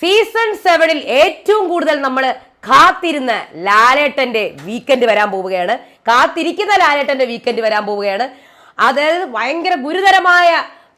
Season സെവനിൽ ഏറ്റവും കൂടുതൽ നമ്മൾ കാത്തിരുന്ന ലാലേട്ടന്റെ വീക്കെൻഡ് വരാൻ പോവുകയാണ്. കാത്തിരിക്കുന്ന ലാലേട്ടന്റെ വീക്കെൻഡ് വരാൻ പോവുകയാണ്. അതായത് ഭയങ്കര ഗുരുതരമായ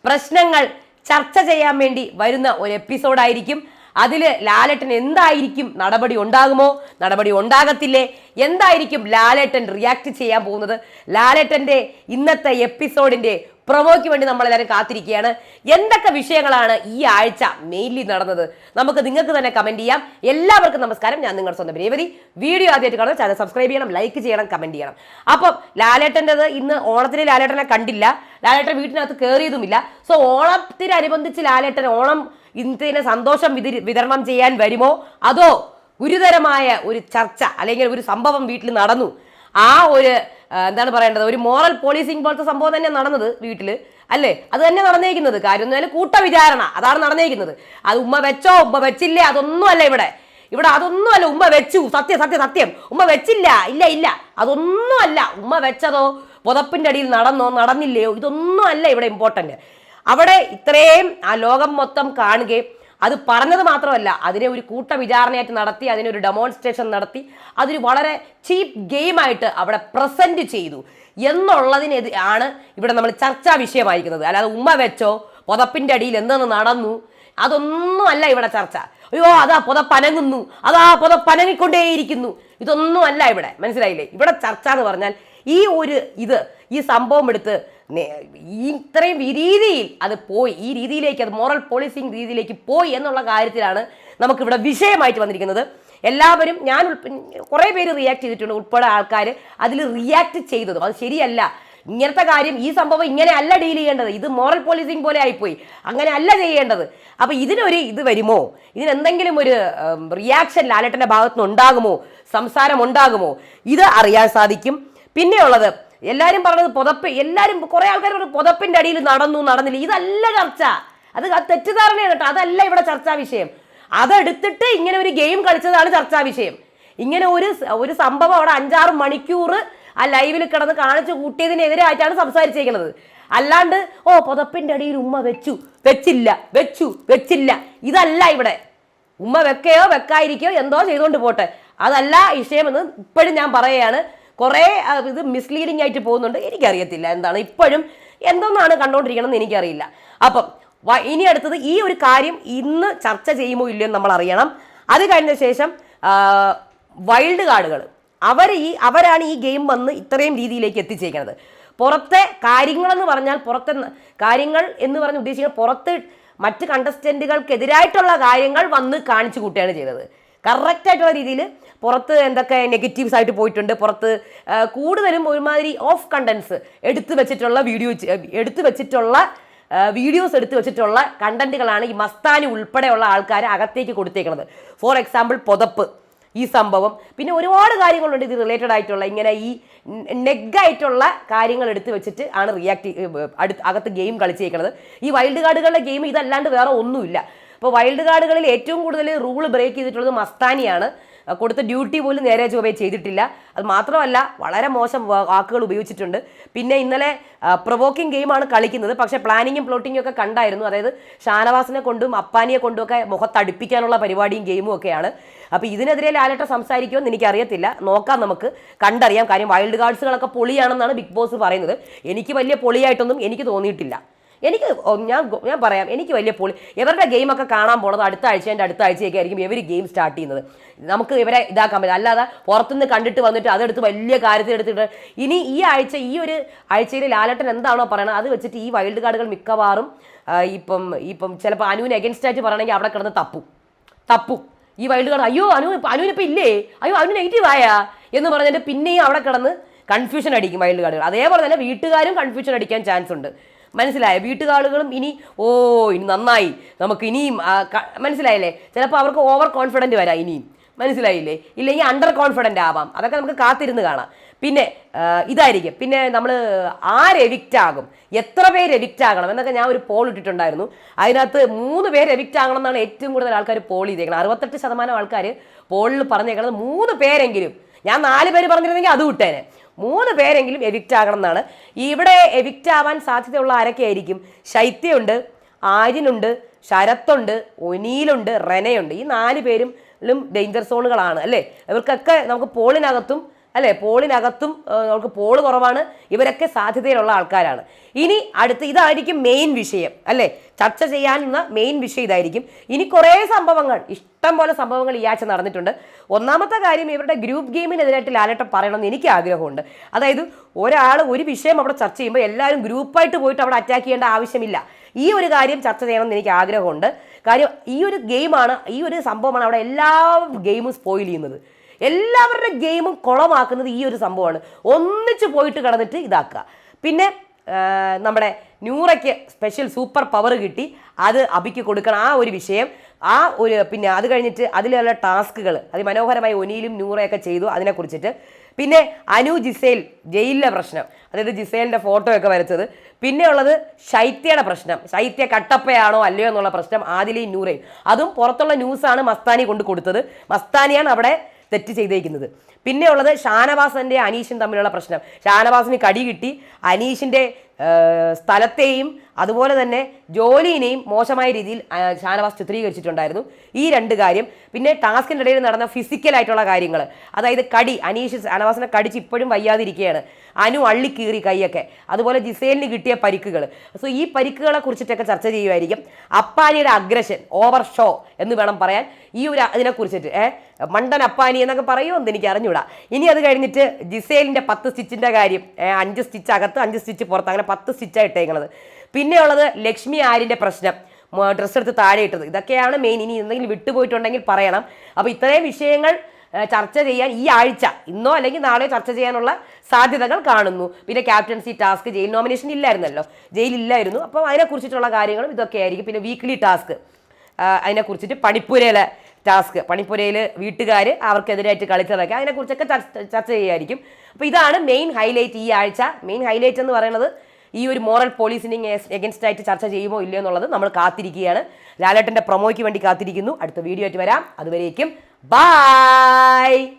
പ്രശ്നങ്ങൾ ചർച്ച ചെയ്യാൻ വേണ്ടി വരുന്ന ഒരു എപ്പിസോഡായിരിക്കും അതിൽ ലാലേട്ടൻ എന്തായിരിക്കും നടപടി ഉണ്ടാകുമോ? നടപടി ഉണ്ടാകത്തില്ലേ? എന്തായിരിക്കും ലാലേട്ടൻ റിയാക്ട് ചെയ്യാൻ പോകുന്നത്? ലാലേട്ടന്റെ ഇന്നത്തെ എപ്പിസോഡിന്റെ പ്രൊമോയ്ക്ക് വേണ്ടി നമ്മളെല്ലാവരും കാത്തിരിക്കുകയാണ്. എന്തൊക്കെ വിഷയങ്ങളാണ് ഈ ആഴ്ച മെയിൻലി നടന്നത്? നമുക്ക് നിങ്ങൾക്ക് തന്നെ കമന്റ് ചെയ്യാം. എല്ലാവർക്കും നമസ്കാരം. ഞാൻ നിങ്ങളുടെ സ്വന്തം രേവതി. വീഡിയോ ആദ്യമായിട്ട് കാണുന്നത് ചാനൽ സബ്സ്ക്രൈബ് ചെയ്യണം ലൈക്ക് ചെയ്യണം കമന്റ് ചെയ്യണം. അപ്പം ലാലേട്ടന്റെത് ഇന്ന് ഓണത്തിന് ലാലേട്ടനെ കണ്ടില്ല. ലാലേട്ടൻ വീട്ടിനകത്ത് കയറിയതുമില്ല സോ ഓണത്തിനനുബന്ധിച്ച് ലാലേട്ടൻ ഓണം ഇന്നത്തെ സന്തോഷം വിതി- വിതരണം ചെയ്യാൻ വരുമോ? അതോ ഗുരുതരമായ ഒരു ചർച്ച അല്ലെങ്കിൽ ഒരു സംഭവം വീട്ടിൽ നടന്നു? ആ ഒരു എന്താണ് പറയേണ്ടത്? ഒരു മോറൽ പോലീസിങ് പോലത്തെ സംഭവം തന്നെ നടന്നത് വീട്ടിൽ അല്ലേ? അത് തന്നെ നടന്നേക്കുന്നത്. കാര്യം എന്ന് പറഞ്ഞാൽ കൂട്ട വിചാരണ അതാണ് നടന്നേക്കുന്നത്. അത് ഉമ്മ വെച്ചോ ഉമ്മ വെച്ചില്ലേ അതൊന്നും അല്ല ഇവിടെ. ഇവിടെ അതൊന്നും അല്ല. ഉമ്മ വെച്ചു. സത്യം സത്യം സത്യം. ഉമ്മ വെച്ചില്ല ഇല്ല ഇല്ല. അതൊന്നും അല്ല. ഉമ്മ വെച്ചതോ പുതപ്പിന്റെ അടിയിൽ നടന്നോ നടന്നില്ലയോ ഇതൊന്നും അല്ല ഇവിടെ ഇമ്പോർട്ടന്റ് അവിടെ ഇത്രയും ആ ലോകം മൊത്തം കാണുകയും അത് പറഞ്ഞത് മാത്രമല്ല അതിനെ ഒരു കൂട്ട വിചാരണയായിട്ട് നടത്തി അതിനെ ഒരു ഡെമോൺസ്ട്രേഷൻ നടത്തി അതൊരു വളരെ ചീപ്പ് ഗെയിമായിട്ട് അവിടെ പ്രസന്റ് ചെയ്തു. എന്നുള്ളതിനെ ആണ് ഇവിടെ നമ്മൾ ചർച്ചാ വിഷയമായിരിക്കുന്നത് അല്ലാതെ ഉമ്മ വെച്ചോ പുതപ്പിന്റെ അടിയിൽ എന്തെന്ന് നടന്നു അതൊന്നും അല്ല ഇവിടെ ചർച്ച. അയ്യോ അതാ പുതപ്പനങ്ങുന്നു അതാ പുതപ്പനങ്ങിക്കൊണ്ടേയിരിക്കുന്നു ഇതൊന്നും അല്ല ഇവിടെ. മനസ്സിലായില്ലേ? ഇവിടെ ചർച്ച എന്ന് പറഞ്ഞാൽ ഈ ഒരു ഇത് ഈ സംഭവം എടുത്ത് ഇത്രയും രീതിയിൽ അത് പോയി. ഈ രീതിയിലേക്ക് അത് മോറൽ പോളിസിങ് രീതിയിലേക്ക് പോയി എന്നുള്ള കാര്യത്തിലാണ് നമുക്കിവിടെ വിഷയമായിട്ട് വന്നിരിക്കുന്നത്. എല്ലാവരും ഞാൻ കുറേ പേര് റിയാക്ട് ചെയ്തിട്ടുണ്ട് ഉൾപ്പെടെ ആൾക്കാർ അതിൽ റിയാക്ട് ചെയ്തതും അത് ശരിയല്ല. ഇങ്ങനത്തെ കാര്യം ഈ സംഭവം ഇങ്ങനെ അല്ല ഡീൽ ചെയ്യേണ്ടത്. ഇത് മോറൽ പോലീസിങ് പോലെ ആയിപ്പോയി. അങ്ങനെ അല്ല ചെയ്യേണ്ടത്. അപ്പോൾ ഇതിനൊരു ഇത് വരുമോ? ഇതിനെന്തെങ്കിലും ഒരു റിയാക്ഷൻ ലാലട്ടന്റെ ഭാഗത്തുനിന്ന് ഉണ്ടാകുമോ സംസാരം ഉണ്ടാകുമോ ഇത് അറിയാൻ സാധിക്കും. പിന്നെയുള്ളത് എല്ലാരും പറഞ്ഞത് പുതപ്പ്. എല്ലാരും കുറെ ആൾക്കാർ പറഞ്ഞു പുതപ്പിന്റെ അടിയിൽ നടന്നു നടന്നില്ല. ഇതല്ല ചർച്ച. അത് തെറ്റിദ്ധാരണയാണ് കേട്ടോ. അതല്ല ഇവിടെ ചർച്ചാ വിഷയം. അതെടുത്തിട്ട് ഇങ്ങനെ ഒരു ഗെയിം കളിച്ചതാണ് ചർച്ചാ വിഷയം. ഇങ്ങനെ ഒരു ഒരു സംഭവം അവിടെ അഞ്ചാറ് മണിക്കൂർ ആ ലൈവിൽ കിടന്ന് കാണിച്ചു കൂട്ടിയതിനെതിരായിട്ടാണ് സംസാരിച്ചേക്കുന്നത് അല്ലാണ്ട് ഓ പുതപ്പിന്റെ അടിയിൽ ഉമ്മ വെച്ചു. വെച്ചില്ല. വെച്ചു. വെച്ചില്ല. ഇതല്ല ഇവിടെ. ഉമ്മ വെക്കയോ വെക്കായിരിക്കോ എന്തോ ചെയ്തുകൊണ്ട് പോട്ടെ. അതല്ല വിഷയമെന്ന് ഇപ്പോഴും ഞാൻ പറയുകയാണ്. കുറേ ഇത് മിസ്ലീഡിംഗ് ആയിട്ട് പോകുന്നുണ്ട്. എനിക്കറിയത്തില്ല എന്താണ്. ഇപ്പോഴും എന്തൊന്നാണ് കണ്ടുകൊണ്ടിരിക്കണമെന്ന് എനിക്കറിയില്ല. അപ്പം ഇനി അടുത്തത് ഈ ഒരു കാര്യം ഇന്ന് ചർച്ച ചെയ്യുമോ ഇല്ലയോ നമ്മൾ അറിയണം. അത് കഴിഞ്ഞ ശേഷം വൈൽഡ് കാർഡുകൾ അവർ ഈ അവരാണ് ഈ ഗെയിം വന്ന് ഇത്രയും രീതിയിലേക്ക് എത്തിച്ചേക്കുന്നത് പുറത്തെ കാര്യങ്ങളെന്ന് പറഞ്ഞാൽ പുറത്തെ കാര്യങ്ങൾ എന്ന് പറഞ്ഞ് ഉദ്ദേശിക്കുന്നത് പുറത്ത് മറ്റ് കണ്ടസ്റ്റന്റുകൾക്കെതിരായിട്ടുള്ള കാര്യങ്ങൾ വന്ന് കാണിച്ചു കൂട്ടുകയാണ് ചെയ്തത്. കറക്റ്റ് ആയിട്ടുള്ള രീതിയിൽ പുറത്ത് എന്തൊക്കെ നെഗറ്റീവ്സ് ആയിട്ട് പോയിട്ടുണ്ട് പുറത്ത് കൂടുതലും ഒരുമാതിരി ഓഫ് കണ്ടൻസ് എടുത്തു വെച്ചിട്ടുള്ള വീഡിയോ എടുത്തു വെച്ചിട്ടുള്ള വീഡിയോസ് എടുത്തു വെച്ചിട്ടുള്ള കണ്ടന്റുകളാണ് ഈ മസ്താനി ഉൾപ്പെടെയുള്ള ആൾക്കാർ അകത്തേക്ക് കൊടുത്തേക്കുന്നത് ഫോർ എക്സാമ്പിൾ പുതപ്പ് ഈ സംഭവം. പിന്നെ ഒരുപാട് കാര്യങ്ങളുണ്ട് ഇത് റിലേറ്റഡ് ആയിട്ടുള്ള. ഇങ്ങനെ ഈ നെഗായിട്ടുള്ള കാര്യങ്ങൾ എടുത്തു വെച്ചിട്ട് ആണ് റിയാക്ട് അടുത്ത് അകത്ത് ഗെയിം കളിച്ചേക്കുന്നത് ഈ വൈൽഡ് കാർഡുകളുടെ ഗെയിം ഇതല്ലാണ്ട് വേറെ ഒന്നുമില്ല. വൈൽഡ് കാർഡുകളിൽ ഏറ്റവും കൂടുതൽ റൂൾ ബ്രേക്ക് ചെയ്തിട്ടുള്ളത് മസ്താനിയാണ്. കൊടുത്ത ഡ്യൂട്ടി പോലും നേരെ ചൊവ്വേ ചെയ്തിട്ടില്ല. അത് മാത്രമല്ല വളരെ മോശം വാക്കുകൾ ഉപയോഗിച്ചിട്ടുണ്ട്. പിന്നെ ഇന്നലെ പ്രൊവോക്കിംഗ് ഗെയിമാണ് കളിക്കുന്നത്. പക്ഷേ പ്ലാനിങ്ങും പ്ലോട്ടിങ്ങും ഒക്കെ കണ്ടായിരുന്നു. അതായത് ഷാനവാസിനെ കൊണ്ടും അപ്പാനിയെ കൊണ്ടും ഒക്കെ മുഖത്തടുപ്പിക്കാനുള്ള പരിപാടിയും ഗെയിമും ഒക്കെയാണ്. അപ്പോൾ ഇതിനെതിരെ ലാലേട്ട സംസാരിക്കുമെന്ന് എനിക്കറിയത്തില്ല. നോക്കാം നമുക്ക്. കണ്ടറിയാം. കാര്യം വൈൽഡ് കാർഡ്സുകളൊക്കെ പൊളിയാണെന്നാണ് ബിഗ് ബോസ് പറയുന്നത്. എനിക്ക് വലിയ പൊളിയായിട്ടൊന്നും എനിക്ക് തോന്നിയിട്ടില്ല. എനിക്ക് ഞാൻ ഞാൻ പറയാം എനിക്ക് വലിയ പൊളി ഇവരുടെ ഗെയിമൊക്കെ കാണാൻ പോണത് അടുത്ത ആഴ്ചേന്റെ അടുത്ത ആഴ്ചയൊക്കെ ആയിരിക്കും ഇവർ ഗെയിം സ്റ്റാർട്ട് ചെയ്യുന്നത്. നമുക്ക് ഇവരെ ഇതാക്കാൻ പറ്റില്ല. അല്ലാതെ പുറത്തുനിന്ന് കണ്ടിട്ട് വന്നിട്ട് അതെടുത്ത് വലിയ കാര്യത്തിൽ എടുത്തിട്ട് ഇനി ഈ ആഴ്ച ഈ ഒരു ആഴ്ചയിൽ ലാലട്ടൻ എന്താണോ പറയണത് അത് വെച്ചിട്ട് ഈ വൈൽഡ് കാർഡുകൾ മിക്കവാറും ഇപ്പം ഇപ്പം ചിലപ്പോൾ അനുവിന് എഗൻസ്റ്റ് ആയിട്ട് പറയണമെങ്കിൽ അവിടെ കിടന്ന് തപ്പും. തപ്പും. ഈ വൈൽഡ് കാർഡ് അയ്യോ അനു അനുവിനിപ്പോൾ ഇല്ലേ? അയ്യോ അനു നെഗറ്റീവ് ആയാ? എന്ന് പറഞ്ഞിട്ട് പിന്നെയും അവിടെ കിടന്ന് കൺഫ്യൂഷൻ അടിക്കും വൈൽഡ് കാർഡുകൾ അതേപോലെ തന്നെ വീട്ടുകാരും കൺഫ്യൂഷൻ അടിക്കാൻ ചാൻസ് ഉണ്ട്. മനസ്സിലായ? വീട്ടുകാളുകളും ഇനി ഓ ഇനി നന്നായി. നമുക്ക് ഇനിയും മനസ്സിലായില്ലേ? ചിലപ്പോൾ അവർക്ക് ഓവർ കോൺഫിഡന്റ് വരാം ഇനിയും. മനസ്സിലായില്ലേ? ഇല്ലെങ്കിൽ അണ്ടർ കോൺഫിഡന്റ് ആവാം. അതൊക്കെ നമുക്ക് കാത്തിരുന്ന് കാണാം. പിന്നെ ഇതായിരിക്കും. പിന്നെ നമ്മൾ ആര് എവിക്റ്റ് ആകും? എത്ര പേര് എവിക്റ്റ് ആകണം? എന്നൊക്കെ ഞാൻ ഒരു പോൾ ഇട്ടിട്ടുണ്ടായിരുന്നു. അതിനകത്ത് മൂന്ന് പേര് എവിക്റ്റ് ആകണം എന്നാണ് ഏറ്റവും കൂടുതൽ ആൾക്കാർ പോൾ ചെയ്തേക്കുന്നത് അറുപത്തെട്ട് ശതമാനം ആൾക്കാർ പോളിൽ പറഞ്ഞേക്കുന്നത് മൂന്ന് പേരെങ്കിലും. ഞാൻ നാല് പേര് പറഞ്ഞിരുന്നെങ്കിൽ അത് വിട്ടേനെ മൂന്ന് പേരെങ്കിലും എവിക്റ്റ് ആകണം എന്നാണ് ഇവിടെ എവിക്റ്റ് ആവാൻ സാധ്യതയുള്ള ആരൊക്കെ ആയിരിക്കും? ശൈത്യമുണ്ട് ആര്യനുണ്ട് ശരത്തുണ്ട് ഒനീലുണ്ട് റെനയുണ്ട്. ഈ നാല് പേരും ഡേഞ്ചർ സോണുകളാണ് അല്ലേ? ഇവർക്കൊക്കെ നമുക്ക് പോളിനകത്തും അല്ലേ? പോളിനകത്തും നമുക്ക് പോൾ കുറവാണ്. ഇവരൊക്കെ സാധ്യതയിലുള്ള ആൾക്കാരാണ്. ഇനി അടുത്ത് ഇതായിരിക്കും മെയിൻ വിഷയം അല്ലേ? ചർച്ച ചെയ്യാനുള്ള മെയിൻ വിഷയം ഇതായിരിക്കും. ഇനി കുറേ സംഭവങ്ങൾ ഇഷ്ടം പോലെ സംഭവങ്ങൾ ഈ ആഴ്ച നടന്നിട്ടുണ്ട്. ഒന്നാമത്തെ കാര്യം ഇവരുടെ ഗ്രൂപ്പ് ഗെയിമിനെതിരായിട്ട് ലാലേട്ടം പറയണമെന്ന് എനിക്ക് ആഗ്രഹമുണ്ട്. അതായത് ഒരാൾ ഒരു വിഷയം അവിടെ ചർച്ച ചെയ്യുമ്പോൾ എല്ലാവരും ഗ്രൂപ്പായിട്ട് പോയിട്ട് അവിടെ അറ്റാക്ക് ചെയ്യേണ്ട ആവശ്യമില്ല. ഈ ഒരു കാര്യം ചർച്ച ചെയ്യണമെന്ന് എനിക്ക് ആഗ്രഹമുണ്ട്. കാര്യം ഈ ഒരു ഗെയിമാണ് ഈ ഒരു സംഭവമാണ് അവിടെ എല്ലാ ഗെയിമും സ്പോയിൽ ചെയ്യുന്നത്. എല്ലാവരുടെ ഗെയിമും കുളമാക്കുന്നത് ഈ ഒരു സംഭവമാണ്. ഒന്നിച്ച് പോയിട്ട് കിടന്നിട്ട് ഇതാക്കുക. പിന്നെ നമ്മുടെ ന്യൂറയ്ക്ക് സ്പെഷ്യൽ സൂപ്പർ പവർ കിട്ടി. അത് അബിക്ക് കൊടുക്കണം. ആ ഒരു വിഷയം ആ ഒരു പിന്നെ അത് കഴിഞ്ഞിട്ട് അതിലുള്ള ടാസ്കുകൾ അതിമനോഹരമായി ഒനിയിലും ന്യൂറയൊക്കെ ചെയ്തു. അതിനെക്കുറിച്ചിട്ട് പിന്നെ അനു ജിസേൽ ജയിലിലെ പ്രശ്നം. അതായത് ജിസേലിന്റെ ഫോട്ടോയൊക്കെ വരച്ചത്. പിന്നെ ഉള്ളത് ശൈത്യയുടെ പ്രശ്നം. ശൈത്യ കട്ടപ്പയാണോ അല്ലയോ എന്നുള്ള പ്രശ്നം ആദിലയും നൂറയും അതും പുറത്തുള്ള ന്യൂസാണ് മസ്താനി കൊണ്ട് കൊടുത്തത്. മസ്താനിയാണ് അവിടെ തെറ്റ് ചെയ്തേക്കുന്നത്. പിന്നെ ഉള്ളത് ഷാനവാസന്റെ അനീഷും തമ്മിലുള്ള പ്രശ്നം. ഷാനവാസിന് കടി കിട്ടി. അനീഷിന്റെ സ്ഥലത്തെയും അതുപോലെ തന്നെ ജോലിനെയും മോശമായ രീതിയിൽ ഷാനവാസ് ചിത്രീകരിച്ചിട്ടുണ്ടായിരുന്നു. ഈ രണ്ട് കാര്യം പിന്നെ ടാസ്കിന്റെ ഇടയിൽ നടന്ന ഫിസിക്കൽ ആയിട്ടുള്ള കാര്യങ്ങൾ അതായത് കടി അനീഷ് ഷാനവാസിനെ കടിച്ച് ഇപ്പോഴും വയ്യാതിരിക്കുകയാണ്. അനു അള്ളിക്കീറി കൈയൊക്കെ. അതുപോലെ ജിസേലിന് കിട്ടിയ പരിക്കുകൾ സോ ഈ പരിക്കുകളെ കുറിച്ചിട്ടൊക്കെ ചർച്ച ചെയ്യുമായിരിക്കും അപ്പാനിയുടെ അഗ്രഷൻ ഓവർ ഷോ എന്ന് വേണം പറയാൻ. ഈ ഒരു അതിനെക്കുറിച്ചിട്ട് ഏ? മണ്ടൻ അപ്പാനി എന്നൊക്കെ പറയുമെന്ന് എനിക്ക് അറിഞ്ഞൂടാ. ഇനി അത് കഴിഞ്ഞിട്ട് ജിസേലിന്റെ പത്ത് സ്റ്റിച്ചിന്റെ കാര്യം അഞ്ച് സ്റ്റിച്ച് അകത്ത് അഞ്ച് സ്റ്റിച്ച് പുറത്ത് അങ്ങനെ പത്ത് സ്റ്റിച്ചാണ് ഇട്ടേക്കുന്നത് പിന്നെ ഉള്ളത് ലക്ഷ്മി ആര്യന്റെ പ്രശ്നം. ഡ്രസ്സ് എടുത്ത് താഴെ ഇട്ടത്. ഇതൊക്കെയാണ് മെയിൻ ഇനി എന്തെങ്കിലും വിട്ടുപോയിട്ടുണ്ടെങ്കിൽ പറയണം. അപ്പോൾ ഇത്രയും വിഷയങ്ങൾ ചർച്ച ചെയ്യാൻ ഈ ആഴ്ച ഇന്നോ അല്ലെങ്കിൽ നാളെയോ ചർച്ച ചെയ്യാനുള്ള സാധ്യതകൾ കാണുന്നു. പിന്നെ ക്യാപ്റ്റൻസി ടാസ്ക് ജയിൽ നോമിനേഷൻ ഇല്ലായിരുന്നല്ലോ. ജയിലില്ലായിരുന്നു അപ്പം അതിനെക്കുറിച്ചിട്ടുള്ള കാര്യങ്ങളും ഇതൊക്കെ ആയിരിക്കും പിന്നെ വീക്ക്ലി ടാസ്ക് അതിനെക്കുറിച്ചിട്ട് പണിപ്പുരയിലെ ടാസ്ക് പണിപ്പുരയിൽ വീട്ടുകാർ അവർക്കെതിരായിട്ട് കളിച്ചതൊക്കെ അതിനെക്കുറിച്ചൊക്കെ ചർച്ച ചർച്ച ചെയ്യുമായിരിക്കും അപ്പോൾ ഇതാണ് മെയിൻ ഹൈലൈറ്റ് ഈ ആഴ്ച. മെയിൻ ഹൈലൈറ്റ് എന്ന് പറയുന്നത് ഈ ഒരു മോറൽ പോലീസിനിങ് എഗൻസ്റ്റ് ആയിട്ട് ചർച്ച ചെയ്യുമോ ഇല്ലയോ എന്നുള്ളത് നമ്മൾ കാത്തിരിക്കുകയാണ്. ലാലേട്ടന്റെ പ്രൊമോയ്ക്ക് വേണ്ടി കാത്തിരിക്കുന്നു. അടുത്ത വീഡിയോ ആയിട്ട് വരാം. അതുവരേക്കും ബായ്